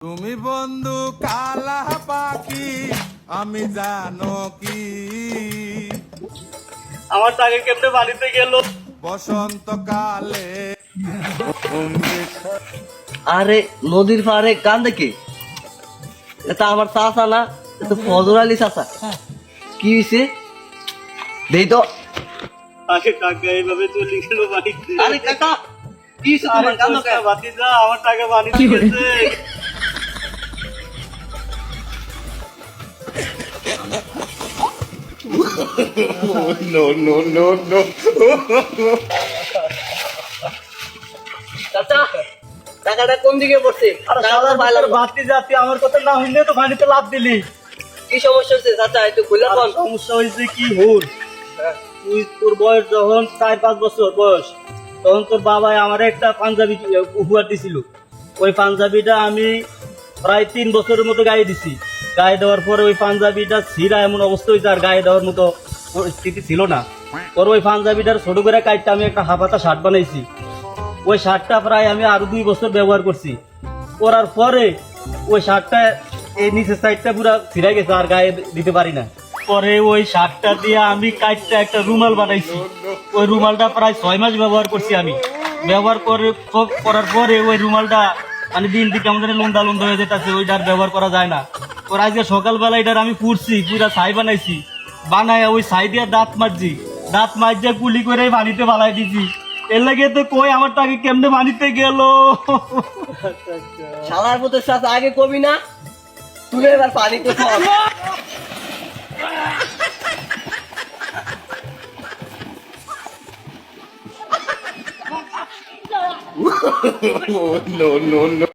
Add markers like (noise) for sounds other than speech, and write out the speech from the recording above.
তুমি বন্ধু কালা পাখি আমি জানো কি। আমার টাকা কেমনে বাড়িতে গেল? বসন্তকালে আরে নদীর পাড়ে কান দেখে? এটা আমার চাচা না এটা ফজর আলী চাচা। কি হয়েছে দেই তো। আগে টাকা এইভাবে চলে গেল বাড়িতে। আরে কাকা কি হয়েছে আরে তোমার কান্দো কেন? আমার টাকা বাড়িতে গেছে। (laughs) চাচা টাকাটা কোন দিকে পড়ছে? আরে টাকাটা পাইলাম। বাতি যাতি আমার কথা না হইলে তো পানিতে লাভ দিলি। কি সমস্যা হচ্ছে চাচা? একটু খুলে কোন সমস্যা হয়েছে কি হুর? তুই তোর বয়স যখন চার পাঁচ বছর বয়স তখন তোর বাবাই আমার একটা পাঞ্জাবি উপহার দিছিল। ওই পাঞ্জাবিটা আমি প্রায় তিন বছরের মতো গায়ে দিছি। গায়ে দেওয়ার পরে ওই পাঞ্জাবিটা ছিঁড়া এমন অবস্থা হয়েছে, আর গায়ে দেওয়ার মতো পরিস্থিতি ছিল না। পরে ওই পাঞ্জাবিটার ছোট করে কাটতে আমি একটা হাফাতা শার্ট বানাইছি। ওই শার্টটা প্রায় আমি আরও দুই বছর ব্যবহার করছি। করার পরে ওই শার্টটা এই নিচের সাইডটা পুরো ছিঁড়ে গেছে, আর গায়ে দিতে পারি না। পরে ওই শার্টটা দিয়ে আমি কাটটা একটা রুমাল বানাইছি। ওই রুমালটা প্রায় ছয় মাস ব্যবহার করছি আমি। ব্যবহার করে করার পরে ওই রুমালটা মানে দিন দিকে আমাদের লুন্দা লুন্দা হয়ে যেতেছে, ওইটা আর ব্যবহার করা যায় না। ওর আজকে সকালবেলা এটার আমি পুড়ছি পুরা ছাই বানাইছি। বানায় ওই ছাই দিয়ে দাঁত মারছি। দাঁত মারছে কুলি করে পানিতে বালাই দিছি। এর লাগে তো কই আমার টাকা কেমনে পানিতে গেল? শালার মতো চাচা আগে কবি না? তুলে এবার পানিতে no no no.